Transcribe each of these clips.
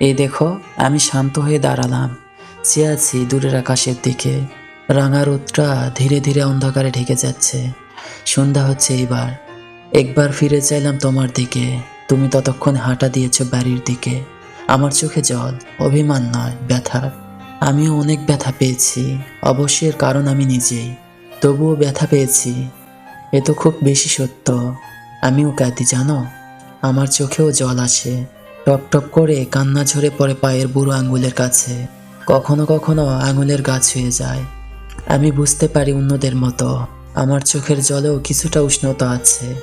এই দেখো, আমি শান্ত হয়ে দাঁড়ালাম। চেয়ে আছি দূরের আকাশের দিকে। রাঙা রোদটা ধীরে ধীরে অন্ধকারে ঢেকে যাচ্ছে। সন্ধ্যা হচ্ছে এইবার একবার ফিরে চাইলাম তোমার দিকে। তুমি ততক্ষণ হাঁটা দিয়েছ বাড়ির দিকে। আমার চোখে জল, অভিমান নয়, ব্যথা। আমিও অনেক ব্যথা পেয়েছি। অবশ্যই এর কারণ আমি নিজেই। তবুও ব্যথা পেয়েছি। এ তো খুব বেশি সত্য। আমিও কাঁদি, জানো? আমার চোখেও জল আসে। টপ টপ করে কান্না ঝরে পড়ে পায়ের বুড়ো আঙুলের কাছে। কখনো কখনো আঙুলের গাছ হয়ে যায়। আমি বুঝতে পারি অন্যদের মতো। আমার চোখের জলেও কিছুটা উষ্ণতা আছে।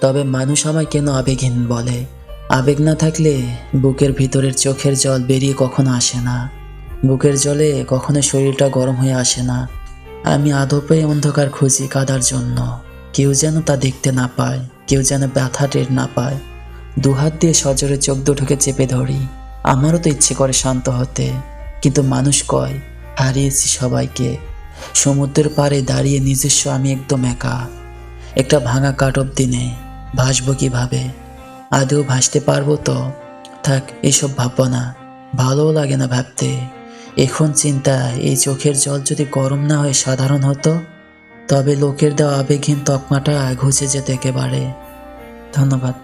তবে মানুষ আমায় কেন আবেগহীন বলে? আবেগ না থাকলে বুকের ভিতরের চোখের জল বেরিয়ে কখনো আসে না। বুকের জলে কখনো শরীরটা গরম হয়ে আসে না। আমি আদপে অন্ধকার খুঁজি কাদার জন্য। কেউ যেন তা দেখতে না পায়, কেউ যেন ব্যথা টের না পায়। দুহাত দিয়ে সজোরে চোখ দুটোকে চেপে ধরি। আমারও তো ইচ্ছে করে শান্ত হতে। কিন্তু মানুষ কয় হারিয়েছি সবাইকে। সমুদ্রের পাড়ে দাঁড়িয়ে নিজস্ব আমি একদম একা। একটা ভাঙা কাটব দিনে ভাসবো কীভাবে? আদৌ ভাসতে পারব তো? থাক, এসব ভাববো না। ভালোও লাগে না ভাবতে। এখন চিন্তা এই চোখের জল যদি গরম না হয়ে সাধারণ হতো, তবে লোকের দেওয়া আবেগহীন তকমাটা ঘুচে যেত একেবারে। ধন্যবাদ।